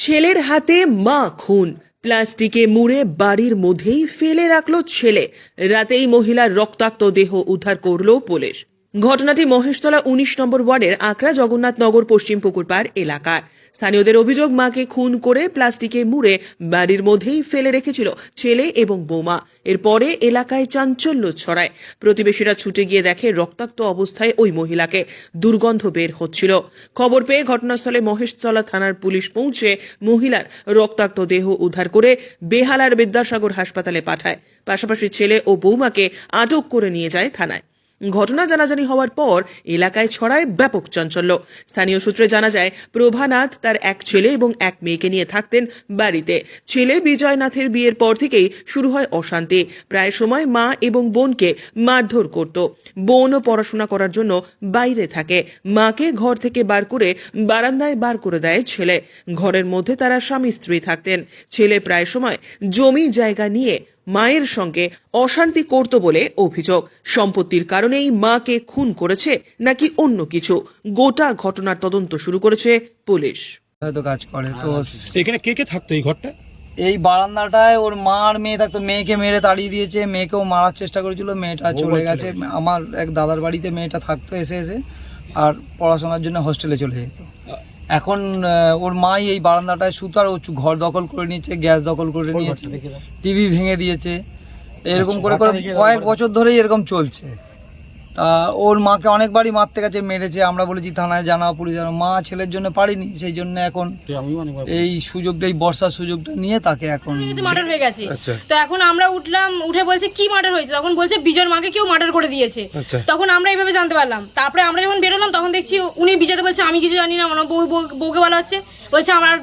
ছেলের হাতে মা খুন। প্লাস্টিকে মুড়ে বাড়ির মধ্যেই ফেলে রাখল ছেলে। রাতেই মহিলার রক্তাক্ত দেহ উদ্ধার করল পুলিশ। ঘটনাটি মহেশতলা উনিশ নম্বর ওয়ার্ডের আকরা জগন্নাথনগর পশ্চিম পুকুরপাড় এলাকার। স্থানীয়দের অভিযোগ, মাকে খুন করে প্লাস্টিকে মুড়ে বাড়ির মধ্যেই ফেলে রেখেছিল ছেলে এবং বৌমা। এরপরে এলাকায় চাঞ্চল্য ছড়ায়। প্রতিবেশীরা ছুটে গিয়ে দেখে রক্তাক্ত অবস্থায় ওই মহিলাকে। দুর্গন্ধ বের হচ্ছিল। খবর পেয়ে ঘটনাস্থলে মহেশতলা থানার পুলিশ পৌঁছে মহিলার রক্তাক্ত দেহ উদ্ধার করে বেহালার বিদ্যাসাগর হাসপাতালে পাঠায়। পাশাপাশি ছেলে ও বৌমাকে আটক করে নিয়ে যায় থানায়। ঘটনা জানাজানি হওয়ার পর এলাকায় ছড়ায় ব্যাপক চাঞ্চল্য। স্থানীয় সূত্রে জানা যায়, প্রভানাথ তার এক ছেলে এবং এক মেয়েকে নিয়ে থাকতেন বাড়িতে। ছেলে বিজয়নাথের বিয়ের পর থেকেই শুরু হয় অশান্তি। প্রায় সময় মা এবং বোনকে মারধর করত। বোন পড়াশোনা করার জন্য বাইরে থাকে। মাকে ঘর থেকে বার করে বারান্দায় বার করে দেয় ছেলে। ঘরের মধ্যে তারা স্বামী স্ত্রী থাকতেন। ছেলে প্রায় সময় জমি জায়গা নিয়ে মায়ের সঙ্গে অশান্তি করত বলে অভিযোগ। সম্পত্তির কারণেই মাকে খুন করেছে নাকি অন্য কিছু। গোটা ঘটনার তদন্ত শুরু করেছে পুলিশ। হয়তো কাজ করে তো এখানে কে কে থাকতো এই ঘরটা এই বারান্দাটায় ওর মা আর মেয়ে থাকতো মেয়েকে মেরে তাড়িয়ে দিয়েছে মেয়েকেও মারার চেষ্টা করেছিল মেয়েটা চলে গেছে। আমার এক দাদার বাড়িতে মেয়েটা থাকতো এসে এসে আর পড়াশোনার জন্য হোস্টেলে চলে যেত। এখন ওর মাই এই বারান্দাটায় সুতার ও ঘর দখল করে নিয়েছে গ্যাস দখল করে নিয়েছে টিভি ভেঙে দিয়েছে এরকম করে করে কয়েক বছর ধরেই এরকম চলছে। তা ওর মাকে অনেকবারই মারতে গেছে মেরেছে। আমরা বলেছি থানায় জানাও পুলিশ জানাও। মা ছেলের জন্য পারিনি সেই জন্য এখন এই সুযোগটা এই বর্ষার সুযোগটা নিয়ে তাকে এখন মার্ডার হয়ে গেছে। তো এখন আমরা উঠলাম উঠে বলছে কি মার্ডার হয়েছে? তখন বলছে বিজয়ের মাকে কেউ মার্ডার করে দিয়েছে। তখন আমরা এইভাবে জানতে পারলাম। তারপরে আমরা যখন বেরোলাম তখন দেখছি উনি বিজয়তে বলছে আমি কিছু জানি না আমার বউ বউ- বউকে বলা হচ্ছে বলছে আমার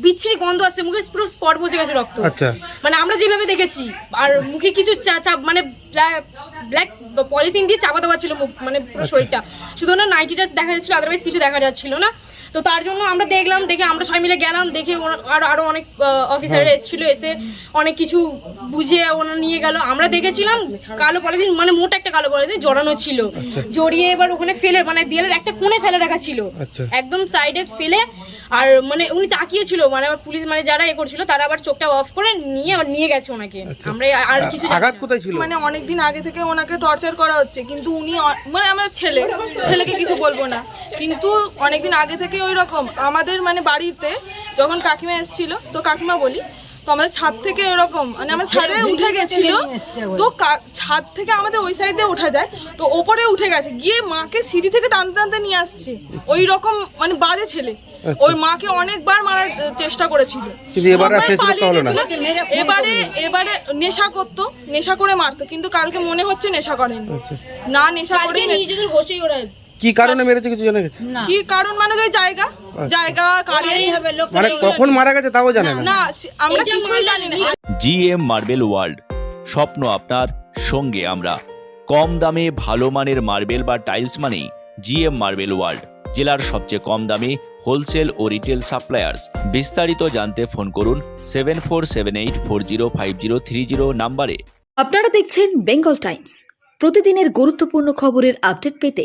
বিচ্ছিরি গন্ধ আসছে মুখে পুরো স্পট বসে গেছে রক্ত। মানে আমরা যেভাবে দেখেছি আর মুখে কিছু চা- চা- মানে ব্ল্যাক পলিথিন দিয়ে চাপা দেওয়া ছিল মানে পুরো শরীরটা। শুধু না নাইটিটা দেখা যাচ্ছিল আদারওয়াইজ কিছু দেখা যাচ্ছিল না। তো তার জন্য আমরা দেখলাম দেখে আমরা সবাই মিলে গেলাম দেখে আরও আরও অনেক অফিসাররা এসেছিল এসে অনেক কিছু বুঝিয়ে ওনারা নিয়ে গেল। আমরা দেখেছিলাম কালো পলিথিন মানে মোটা একটা কালো পলিথিন জড়ানো ছিল। জড়িয়ে এবার ওখানে ফেলে মানে দেয়ালের একটা কোণে ফেলে রাখা ছিল। একদম সাইডে ফেলে আর মানে উনি তাকিয়েছিল মানে আবার পুলিশ মানে যারা এ করছিল তারা আবার চোখটা অফ করে নিয়ে আবার নিয়ে গেছে ওনাকে। আমরা আর কিছু আঘাত কোথায় ছিল? মানে অনেকদিন আগে থেকে ওনাকে টর্চার করা হচ্ছে কিন্তু উনি মানে আমার ছেলে ছেলেকে কিছু বলব না। কিন্তু অনেকদিন আগে থেকে ওই রকম আমাদের মানে বাড়িতে যখন কাকিমা এসেছিল তো কাকিমা বলি তো আমাদের ছাদ থেকে এরকম মানে আমার ছাদে উঠে গেছিল। তো ছাদ থেকে আমাদের ওই সাইডে উঠা যায়। তো ওপরে উঠে গেছে। গিয়ে মাকে সিঁড়ি থেকে টানতে টানতে নিয়ে আসছে। ওই রকম মানে বাজে ছেলে। ওই মাকে অনেকবার মারার চেষ্টা করেছিল। এবারে এবারে নেশা করতো। নেশা করে মারতো। কিন্তু কালকে মনে হচ্ছে নেশা করেনি। না নেশা করে নিজেদের বসেই ওরা কি কারণে মেরেছে কিছু জানা গেছে? কি কারণ মানে ওই জায়গা? জায়গা কারণ মানে কখন মারা গেছে তাও জানে না। না আমরা কিছুই জানি না। জিএম মার্বেল ওয়ার্ল্ড স্বপ্ন আপনার সঙ্গে আমরা। কম দামে ভালো মানের মার্বেল বা টাইলস মানেই জিএম মার্বেল ওয়ার্ল্ড জেলার সবচেয়ে কম দামে হোলসেল ও রিটেল সাপ্লায়ার্স। বিস্তারিত জানতে ফোন করুন seven four seven eight four zero five zero three zero নাম্বারে। আপনারা দেখছেন বেঙ্গল টাইমস। প্রতিদিনের গুরুত্বপূর্ণ খবরের আপডেট পেতে